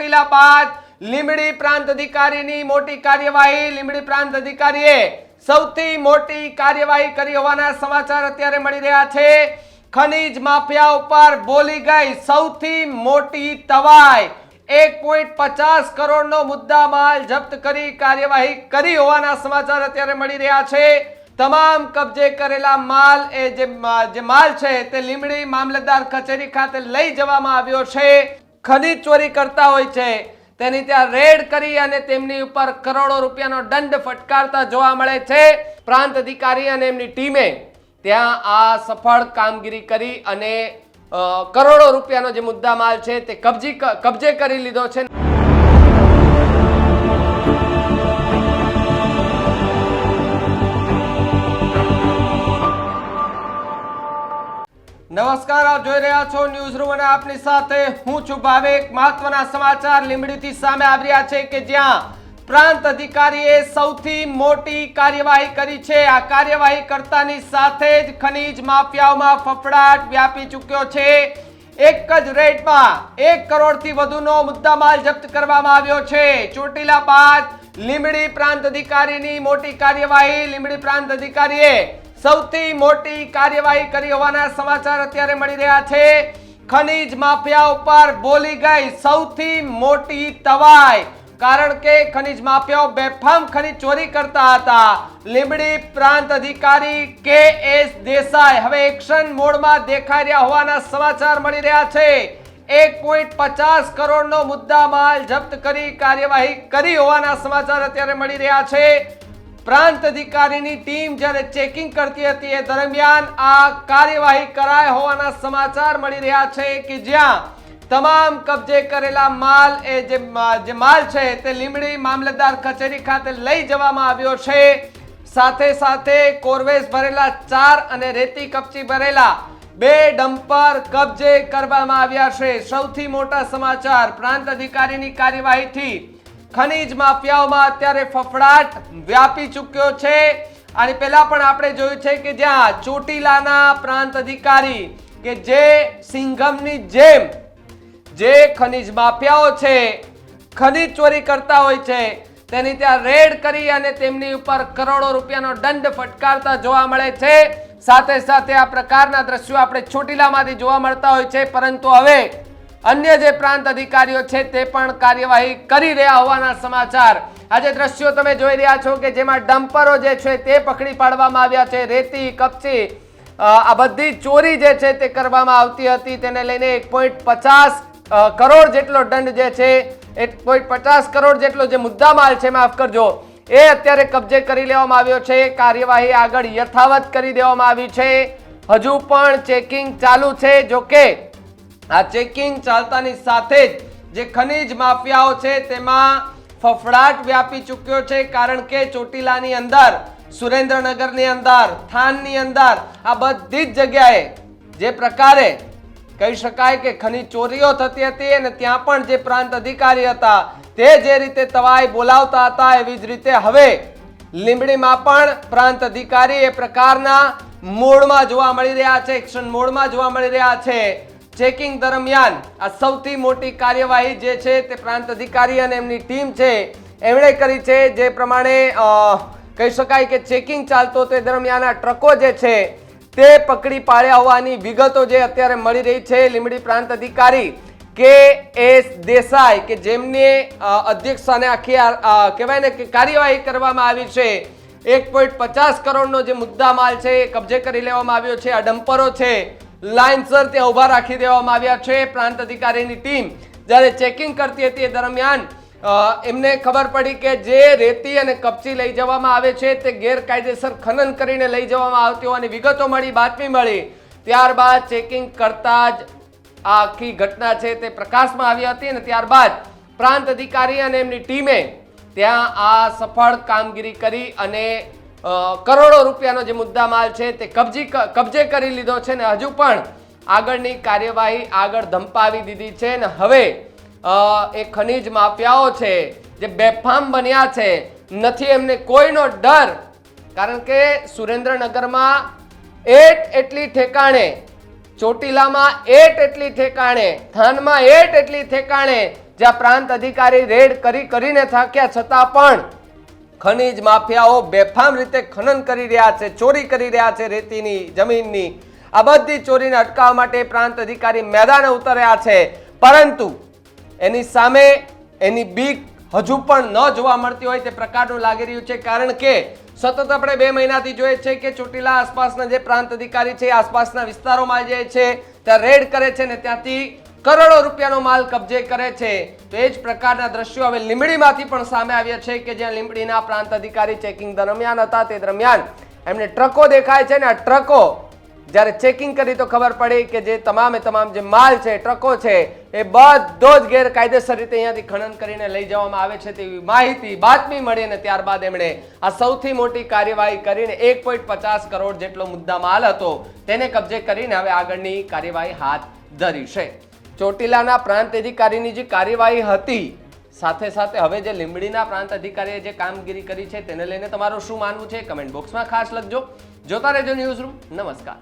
ચોટીલા બાદ લીંબડી પ્રાંત અધિકારીની મોટી કાર્યવાહી. લીંબડી પ્રાંત અધિકારીએ સૌથી મોટી કાર્યવાહી કરી હોવાના સમાચાર અત્યારે મળી રહ્યા છે. ખનીજ માફિયા ઉપર બોલી ગઈ સૌથી મોટી તવાઈ. એક પોઈન્ટ પચાસ કરોડનો મુદ્દા માલ જપ્ત કરી કાર્યવાહી કરી હોવાના સમાચાર અત્યારે મળી રહ્યા છે. તમામ કબજે કરેલા માલ એ જે માલ છે તે લીમડી મામલતદાર કચેરી ખાતે લઈ જવામાં આવ્યો છે. ખનીજ ચોરી કરતા હોય છે. તેની ત્યાં રેડ કરી અને તેમની ઉપર કરોડો રૂપિયાનો દંડ ફટકારતા જોવા મળે છે. પ્રાંત અધિકારી અને એમની ટીમે ત્યાં આ સફળ કામગીરી કરી અને કરોડો રૂપિયાનો જે મુદ્દામાલ છે તે કબજી કબજે કરી લીધો છે. નમસ્કાર જોઈ રહ્યા છો ન્યૂઝ રૂમ આપની સાથે હું છું ભાવેક. મહત્વના સમાચાર લીંબડીથી સામે આવી છે કે જ્યાં પ્રાંત અધિકારીએ સૌથી મોટી કાર્યવાહી કરી છે. આ કાર્યવાહી કરતાની સાથે જ ખનીજ માફિયાઓમાં ફફડાટ વ્યાપી ચૂક્યો છે. એક જ રેટમાં એક કરોડથી વધુનો મુદ્દામાલ જપ્ત કરવામાં આવ્યો છે. ચોટીલા બાદ લીંબડી પ્રાંત અધિકારીની મોટી કાર્યવાહી લીંબડી પ્રાંત અધિકારીએ સૌથી મોટી કાર્યવાહી કરી હોવાના સમાચાર અત્યારે મળી રહ્યા છે. ખનીજ માફિયા ઉપર બોલી ગઈ સૌથી મોટી તવાઈ. કારણ કે ખનીજ માફિયાઓ બેફામ ખનીજ ચોરી કરતા હતા. લીંબડી પ્રાંત અધિકારી કે એસ દેસાઈ હવે એક્શન મોડમાં દેખાઈ રહ્યા હોવાના સમાચાર મળી રહ્યા છે. એક પોઈન્ટ પચાસ કરોડનો મુદ્દા માલ જપ્ત કરી કાર્યવાહી કરી હોવાના સમાચાર અત્યારે મળી રહ્યા છે. પ્રાંત અધિકારીની ટીમ જ્યારે ચેકિંગ કરતી હતી, એ દરમિયાન આ કાર્યવાહી કરાય હોવાના સમાચાર મળી રહ્યા છે કે જ્યાં તમામ કબજે કરેલા માલ, એ જે માલ છે, તે લીંબડી મામલતદાર કચેરી ખાતે લઈ જવામાં આવ્યો છે. સાથે સાથે કોરવેસ ભરેલા ચાર અને રેતી કપચી ભરેલા બે ડમ્પર કબજે કરવામાં આવ્યા છે. સૌથી મોટા સમાચાર, પ્રાંત અધિકારીની કાર્યવાહીથી ખનીજ માફિયાઓમાં અત્યારે ફફડાટ વ્યાપી ચૂક્યો છે. અને પહેલા પણ આપણે જોયું છે કે જ્યાં ચોટીલાના પ્રાંત અધિકારી કે જે સિંઘમની જેમ જે ખનીજ માફિયાઓ છે, ખનીજ ચોરી કરતા હોય છે, તેની ત્યાં રેડ કરી અને તેમની ઉપર કરોડો રૂપિયાનો દંડ ફટકારતા જોવા મળે છે. સાથે સાથે આ પ્રકારના દ્રશ્યો આપણે ચોટીલામાંથી જોવા મળતા હોય છે. પરંતુ હવે અન્ય જે પ્રાંત અધિકારીઓ છે તે પણ કાર્યવાહી કરી રહ્યા હોવાના સમાચાર. આજે દ્રશ્યો તમે જોઈ રહ્યા છો કે જેમાં ડમ્પરો જે છે તે પકડી પાડવામાં આવ્યા છે. રેતી, કપચી આ બધી ચોરી જે છે તે કરવામાં આવતી હતી. તેને લઈને એક પોઈન્ટ પચાસ કરોડ જેટલો દંડ જે છે, એક પોઈન્ટ પચાસ કરોડ જેટલો જે મુદ્દામાલ છે, માફ કરજો, એ અત્યારે કબજે કરી લેવામાં આવ્યો છે. કાર્યવાહી આગળ યથાવત કરી દેવામાં આવી છે. હજુ પણ ચેકિંગ ચાલુ છે. જો કે આ ચેકિંગ ચાલતાની સાથે જ જે ખનીજ માફિયાઓ છે તેમાં ફફડાટ વ્યાપી ચૂક્યો છે, કારણ કે ચોટીલાની અંદર, સુરેન્દ્રનગરની અંદર, થાનની અંદર, આ બધી જ જગ્યાએ જે પ્રકારે કહી શકાય કે ખનીજ ચોરીઓ થતી હતી અને ત્યાં પણ જે પ્રાંત અધિકારી હતા તે જે રીતે તવાઈ બોલાવતા હતા એવી જ રીતે હવે લીંબડીમાં પણ પ્રાંત અધિકારી એ પ્રકારના મોડમાં જોવા મળી રહ્યા છે, એક્શન મોડમાં જોવા મળી રહ્યા છે. ચેકિંગ દરમિયાન આ સૌથી મોટી કાર્યવાહી જે છે તે પ્રાંત અધિકારી અને એમની ટીમ છે, એમણે કરી છે, જે પ્રમાણે કહી શકાય કે ચેકિંગ ચાલતો તે દરમિયાન આ ટ્રકો જે છે તે પકડી પાડ્યા હોવાની વિગતો જે અત્યારે મળી રહી છે. લીંબડી પ્રાંત અધિકારી કે એસ દેસાઈ, કે જેમને અધ્યક્ષાને આખી કહેવાય ને કે કાર્યવાહી કરવામાં આવી છે, એક પોઈન્ટ પચાસ કરોડનો જે મુદ્દા માલ છે એ કબજે કરી લેવામાં આવ્યો છે. આ ડમ્પરો છે લાઇનસર ત્યાં ઊભા રાખી દેવામાં આવ્યા છે પ્રાંત અધિકારીની ટીમ. જ્યારે ચેકિંગ કરતી હતી એ દરમિયાન એમને ખબર પડી કે જે રેતી અને કપચી લઈ જવામાં આવે છે તે ગેરકાયદેસર ખનન કરીને લઈ જવામાં આવતી હોવાની વિગતો મળી, બાતમી મળી. ત્યારબાદ ચેકિંગ કરતા જ આખી ઘટના છે તે પ્રકાશમાં આવી હતી અને ત્યારબાદ પ્રાંત અધિકારી અને એમની ટીમે ત્યાં આ સફળ કામગીરી કરી અને કરોડો રૂપિયાનો જે મુદ્દામાલ છે તે કબજી કબજે કરી લીધો છે ને હજુ પણ આગળની કાર્યવાહી આગળ ધંપાવી દીધી છે ને હવે એ ખનીજ માફિયાઓ છે, જે બેફામ બન્યા છે, નથી એમને કોઈનો ડર. કારણ કે સુરેન્દ્રનગરમાં એટ એટલી ઠેકાણે, ચોટીલામાં એટ એટલી ઠેકાણે, થાનમાં એટ એટલી ઠેકાણે, જ્યાં પ્રાંત અધિકારી રેડ કરી કરીને થાક્યા, છતાં પણ ખનીજ માફિયાઓ બેફામ રીતે ખનન કરી રહ્યા છે, ચોરી કરી રહ્યા છે રેતીની જમીનની. આ બધી ચોરીને અટકાવવા માટે પ્રાંત અધિકારી મેદાને ઉતર્યા છે. પરંતુ એની સામે એની બીક હજુ પણ ન જોવા મળતી હોય તે પ્રકારનું લાગી રહ્યું છે, કારણ કે સતત આપણે બે મહિનાથી જોઈએ છે કે ચોટીલા આસપાસના જે પ્રાંત અધિકારી છે આસપાસના વિસ્તારોમાં જાય છે, ત્યાં રેડ કરે છે ને ત્યાંથી કરોડો રૂપિયાનો માલ કબજે કરે છે. તો એ જ પ્રકારના દ્રશ્યો હવે લીંબડીમાંથી પણ સામે આવ્યા છે કે જ્યાં લીંબડીના પ્રાંત અધિકારી ચેકિંગ દરમિયાન હતા. તે દરમિયાન એમને ટ્રકો દેખાય છે ને આ ટ્રકો જ્યારે ચેકિંગ કરી તો ખબર પડી કે જે તમામે તમામ જે માલ છે, ટ્રકો છે, એ બધો જ ગેરકાયદેસર રીતે અહીંયાથી ખનન કરીને લઈ જવામાં આવે છે તેવી માહિતી, બાતમી મળી અને ત્યારબાદ એમણે આ સૌથી મોટી કાર્યવાહી કરીને એક પોઈન્ટ પચાસ કરોડ જેટલો મુદ્દા માલ હતો. તેને કબજે કરીને હવે આગળની કાર્યવાહી હાથ ધરી છે. ચોટીલાના પ્રાંત અધિકારીની જે કાર્યવાહી હતી, સાથે સાથે હવે જે લીંબડીના પ્રાંત અધિકારીએ જે કામગીરી કરી છે, તેને લઈને તમારું શું માનવું છે? કમેન્ટ બોક્સમાં ખાસ લખજો. જોતા રહેજો ન્યૂઝ રૂમ નમસ્કાર.